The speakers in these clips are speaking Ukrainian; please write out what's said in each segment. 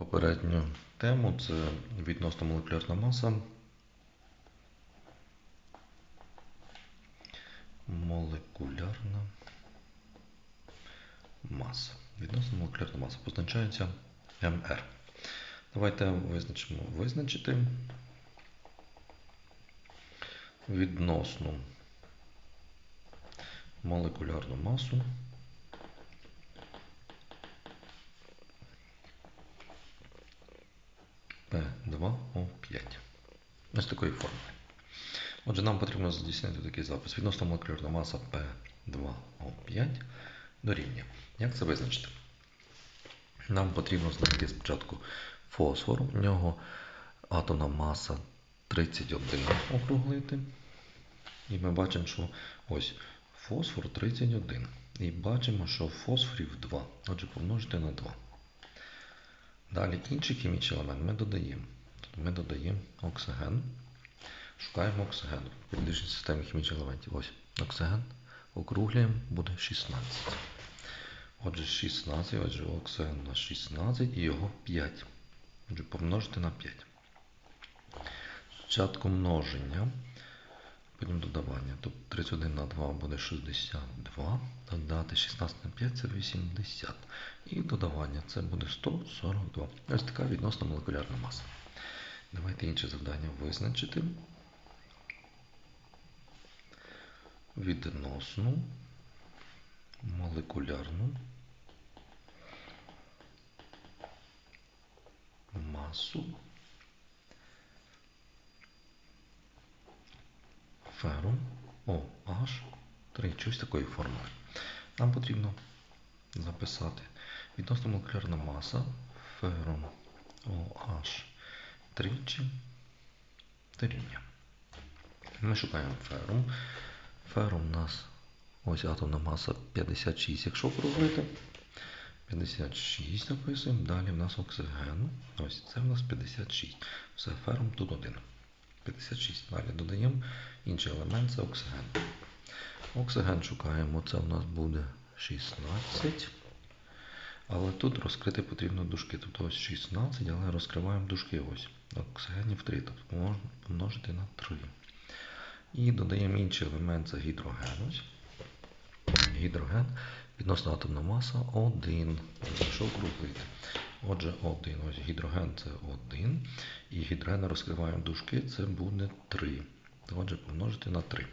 попередню тему. Це відносно молекулярна маса. Молекулярна маса. Відносно молекулярна маса позначається МР. Давайте визначимо визначити відносну молекулярну масу P2O5. Ось такої форми. Отже, нам потрібно здійснити такий запис. Відносно молекулярна маса P2O5 дорівнює. Як це визначити? Нам потрібно знайти спочатку фосфор. У нього атомна маса 31 округлити. І ми бачимо, що ось фосфор 31. І бачимо, що фосфорів 2. Отже, помножити на 2. Далі інший хімічний елемент ми додаємо. Тобто ми додаємо оксиген. Шукаємо оксиген в періодичній системі хімічних елементів. Ось оксиген. Округлюємо, буде 16. Отже, 16, отже, оксиген у нас 16 і його 5. Отже, помножити на 5. Спочатку множення, потім додавання. Тобто 31 на 2 буде 62. Додати 16 на 5 це 80. І додавання це буде 142. Ось така відносно молекулярна маса. Давайте інше завдання визначити. Відносну молекулярну масу ферум OH 3 щось такої форми. Нам потрібно записати відносно молекулярна маса ферум OH тричі дорівнює. Ми шукаємо ферум. Ферум у нас ось атомна маса 56, якщо округлити. 56 записуємо. Далі в нас оксиген. Ось це в нас 56. Все, ферум тут один. 56. Далі додаємо інший елемент це оксиген. Оксиген шукаємо, це у нас буде 16. Але тут розкрити потрібно дужки. Тут ось 16, але розкриваємо дужки ось. Оксигенів 3, тобто помножити на 3. І додаємо інший елемент це гідроген. Ось. Гідроген відносна атомна маса 1. Що округлити? Отже, 1. Ось гідроген це 1. І гідроген розкриваємо дужки, це буде 3. Отже, помножити на 3.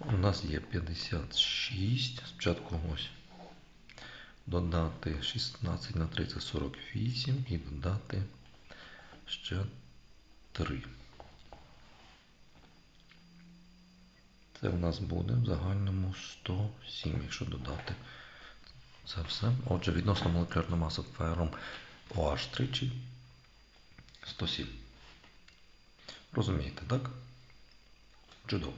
У нас є 56. Спочатку ось. Додати 16 на 3 це 48 і додати ще 3. Це в нас буде в загальному 107, якщо додати це все. Отже, відносно молекулярна маса фером OH тричі 107. Розумієте, так? Чудово.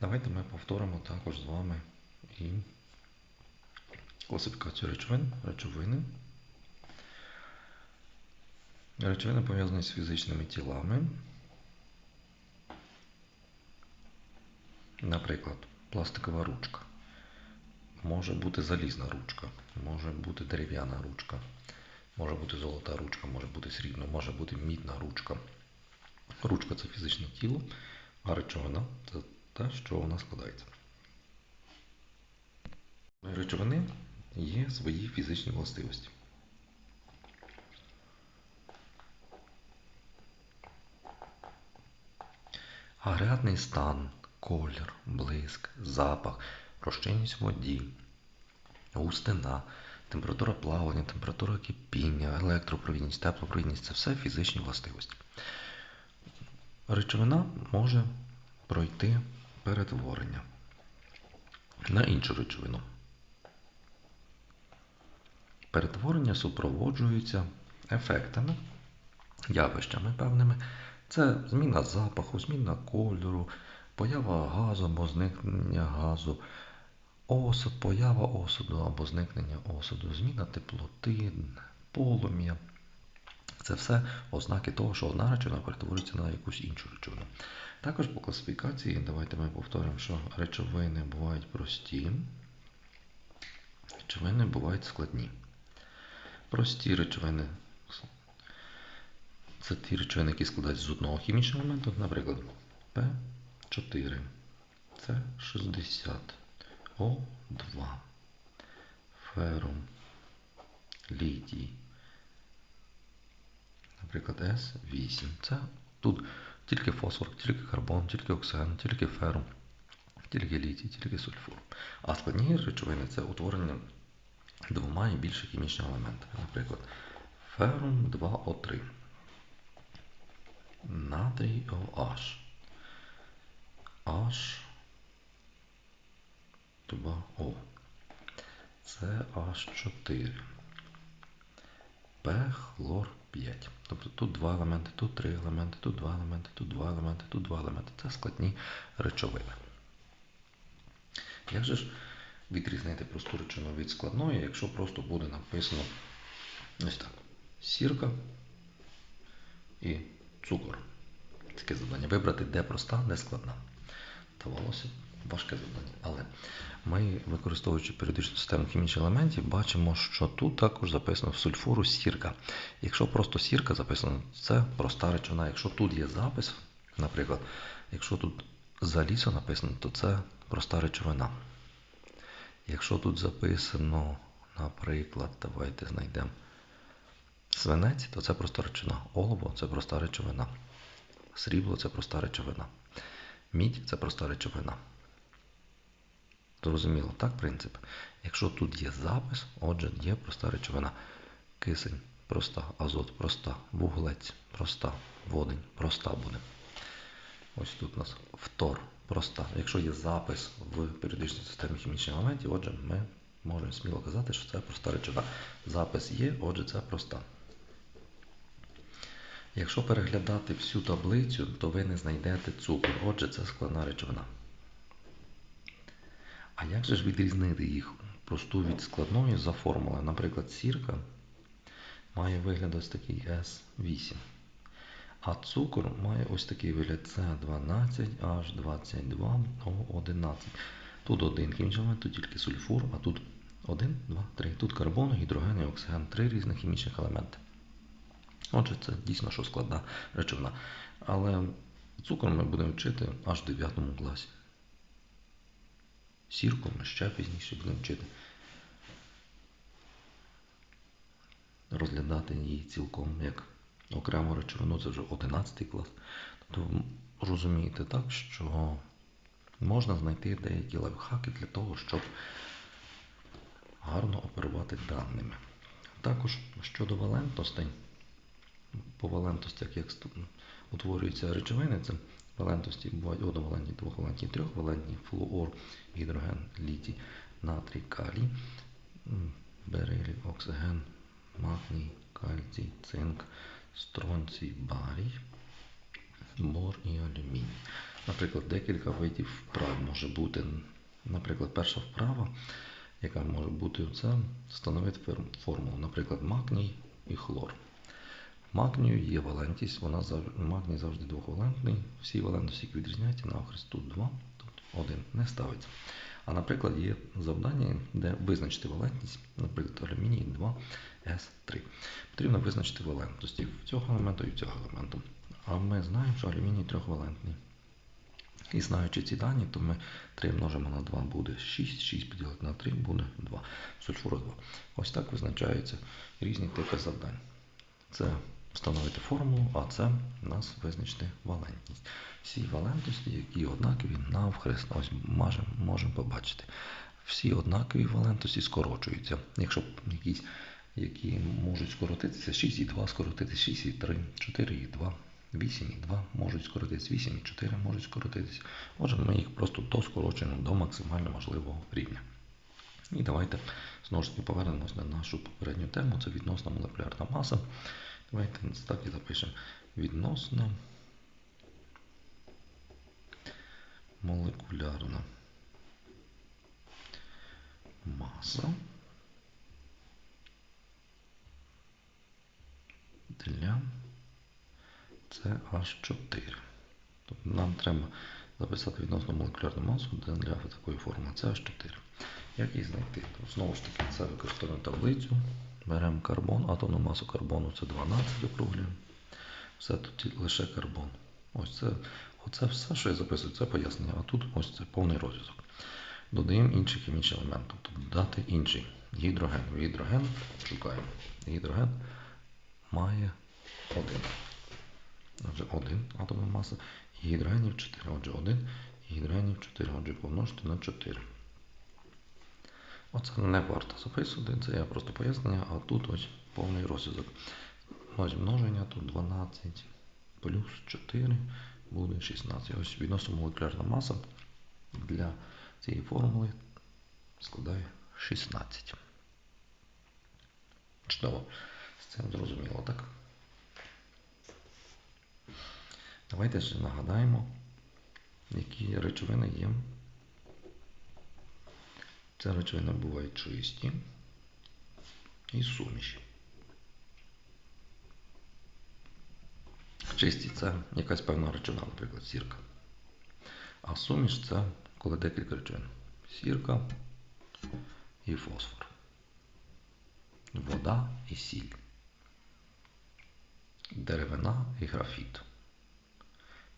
Давайте ми повторимо також з вами і класифікацію речовин, речовини. Речовини пов'язані з фізичними тілами. Наприклад, пластикова ручка. Може бути залізна ручка, може бути дерев'яна ручка, може бути золота ручка, може бути срібна, може бути мідна ручка. Ручка це фізичне тіло, а речовина це те, що вона складається. Речовини є свої фізичні властивості. Агрегатний стан, колір, блиск, запах, розчинність воді, густина, температура плавлення, температура кипіння, електропровідність, теплопровідність це все фізичні властивості. Речовина може пройти перетворення на іншу речовину. Перетворення супроводжуються ефектами, явищами певними. Це зміна запаху, зміна кольору, поява газу або зникнення газу, осад, поява осаду або зникнення осаду, зміна теплоти, полум'я. Це все ознаки того, що одна речовина перетворюється на якусь іншу речовину. Також по класифікації, давайте ми повторимо, що речовини бувають прості, речовини бувають складні. прості речовини. Це ті речовини, які складаються з одного хімічного елементу, наприклад, П4, С60, О2, ферум, літій, наприклад, С8. Це тут тільки фосфор, тільки карбон, тільки оксиген, тільки ферум, тільки літій, тільки сульфур. А складні речовини це утворення двома і більше хімічних елементів. Наприклад, ферум 2О3, натрій OH, H2O, CH4, П хлор 5. Тобто тут два елементи, тут три елементи, тут два елементи, тут два елементи, тут два елементи. Це складні речовини. Як же ж відрізнити просту речовину від складної, якщо просто буде написано ось так. Сірка і цукор. Таке завдання. Вибрати, де проста, де складна. Давалося важке завдання. Але ми, використовуючи періодичну систему хімічних елементів, бачимо, що тут також записано в сульфуру сірка. Якщо просто сірка записано, це проста речовина. Якщо тут є запис, наприклад, якщо тут залізо написано, то це проста речовина. Якщо тут записано, наприклад, давайте знайдемо свинець, то це проста речовина. Олово це проста речовина. Срібло це проста речовина. Мідь це проста речовина. Зрозуміло, так принцип? Якщо тут є запис, отже, є проста речовина. Кисень проста, азот проста, вуглець проста, водень проста буде. Ось тут у нас втор проста. Якщо є запис в періодичній системі хімічних елементів, отже, ми можемо сміло казати, що це проста речовина. Запис є, отже, це проста. Якщо переглядати всю таблицю, то ви не знайдете цукор. Отже, це складна речовина. Як же ж відрізнити їх просту від складної за формулою? Наприклад, сірка має вигляд ось такий S8. А цукор має ось такий вигляд С12H22O11. Тут один хімічний елемент, тут тільки сульфур, а тут 1, 2, 3. Тут карбон, гідроген і оксиген. Три різних хімічних елементи. Отже, це дійсно що складна речовина. Але цукор ми будемо вчити аж в 9 класі. Сірку ми ще пізніше будемо вчити. Розглядати її цілком як окрему речовину, це вже 11 клас. Тобто розумієте так, що можна знайти деякі лайфхаки для того, щоб гарно оперувати даними. Також щодо валентностей, по валентностях, як утворюються речовини, це валентності бувають одновалентні, двохвалентні, трьохвалентні, флуор, гідроген, літій, натрій, калій, берилій, оксиген, магній, кальцій, цинк, стронцій, барій, бор і алюміній. Наприклад, декілька видів вправ може бути. Наприклад, перша вправа, яка може бути це, встановити формулу. Наприклад, магній і хлор. Магнію є валентність, вона магній завжди двохвалентний. Всі валентності, які відрізняються, на охрест тут 2, тут 1 не ставиться. А наприклад, є завдання, де визначити валентність, наприклад, алюміній 2С3. Потрібно визначити валентності в цього елементу і в цього елементу. А ми знаємо, що алюміній трьохвалентний. І знаючи ці дані, то ми 3 множимо на 2 буде 6, 6 поділити на 3 буде 2. Сульфуру 2. Ось так визначаються різні типи завдань. Це встановити формулу, а це у нас визначити валентність. Всі валентності, які однакові навхрест, ось можемо, можемо побачити. Всі однакові валентності скорочуються. Якщо якісь, які можуть скоротитися, 6,2 скоротитися, 6,3, 4,2, 8,2 можуть скоротитися, 8,4 можуть скоротитися. Отже, ми їх просто доскорочуємо до максимально можливого рівня. І давайте знову ж таки повернемось на нашу попередню тему, це відносна молекулярна маса. Давайте так і запишемо відносна молекулярна маса для CH4. Тобто нам треба записати відносно молекулярну масу для такої форми CH4. Як її знайти? Знову ж таки, це використовуємо таблицю Беремо карбон, атомну масу карбону це 12 округлюємо. Все тут лише карбон. Ось це, оце все, що я записую, це пояснення. А тут ось це повний розв'язок. Додаємо інший хімічний елемент, тобто додати інший гідроген. Гідроген шукаємо. Гідроген має один. Отже, один атомна маса. Гідрогенів 4. Отже, 1 і гідрогенів 4. Отже, помножити на 4. Оце не варто записувати, це я просто пояснення, а тут ось повний розв'язок. Ось множення, тут 12 плюс 4 буде 16. Ось відносно молекулярна маса для цієї формули складає 16. Чудово. З цим зрозуміло, так? Давайте ще нагадаємо, які речовини є. Це речовини бувають чисті і суміші. Чисті це якась певна речовина, наприклад, сірка. А суміш це коли декілька речовин. Сірка і фосфор. Вода і сіль. Деревина і графіт.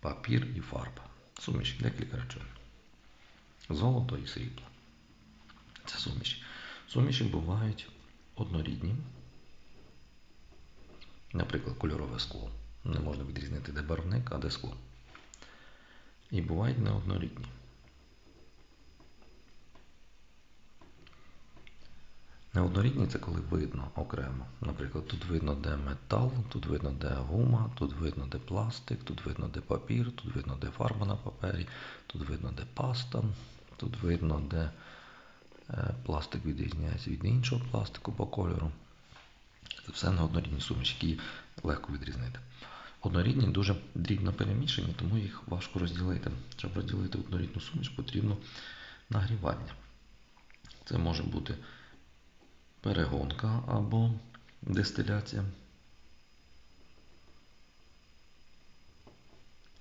Папір і фарба. Суміші декілька речовин. Золото і срібло. Це суміші. Суміші бувають однорідні. Наприклад, кольорове скло. Не можна відрізнити, де барвник, а де скло. І бувають неоднорідні. Неоднорідні це коли видно окремо. Наприклад, тут видно, де метал, тут видно, де гума, тут видно, де пластик, тут видно, де папір, тут видно, де фарба на папері, тут видно, де паста, тут видно, де пластик відрізняється від іншого пластику по кольору. Це все неоднорідні суміші, які легко відрізнити. Однорідні дуже дрібно перемішані, тому їх важко розділити. Щоб розділити однорідну суміш, потрібно нагрівання. Це може бути перегонка або дистиляція,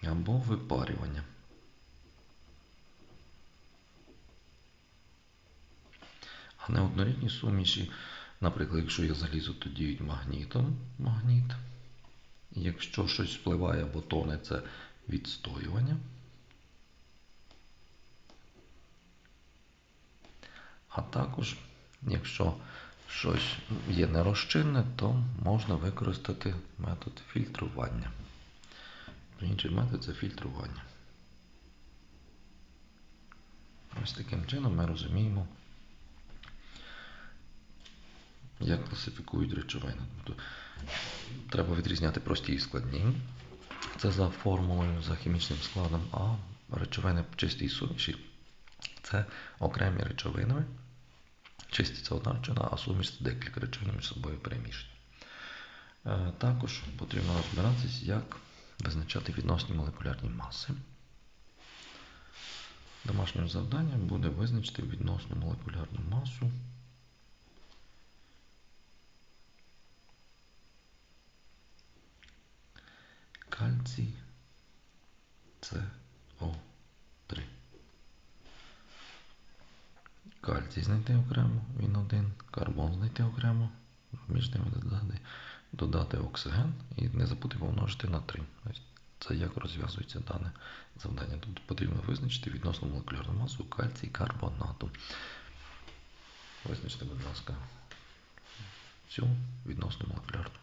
або випарювання. Неоднорідні суміші, наприклад, якщо є залізо, то діють магнітом магніт. Якщо щось впливає або тоне, це відстоювання. А також, якщо щось є нерозчинне, то можна використати метод фільтрування. Інший метод це фільтрування. Ось таким чином ми розуміємо, як класифікують речовини. Тобто треба відрізняти прості і складні. Це за формулою, за хімічним складом, а речовини чисті і суміші це окремі речовини. Це одна речовина, а суміш це декілька речовин між собою перемішані. Е, також потрібно розбиратися, як визначати відносні молекулярні маси. Домашнім завданням буде визначити відносну молекулярну масу. Кальцій СО3. Кальцій знайти окремо, він один, карбон знайти окремо, між ними додати, додати оксиген і не забути помножити на 3. Це як розв'язується дане завдання. Тут потрібно визначити відносну молекулярну масу кальцій карбонату. Визначте, будь ласка, цю відносну молекулярну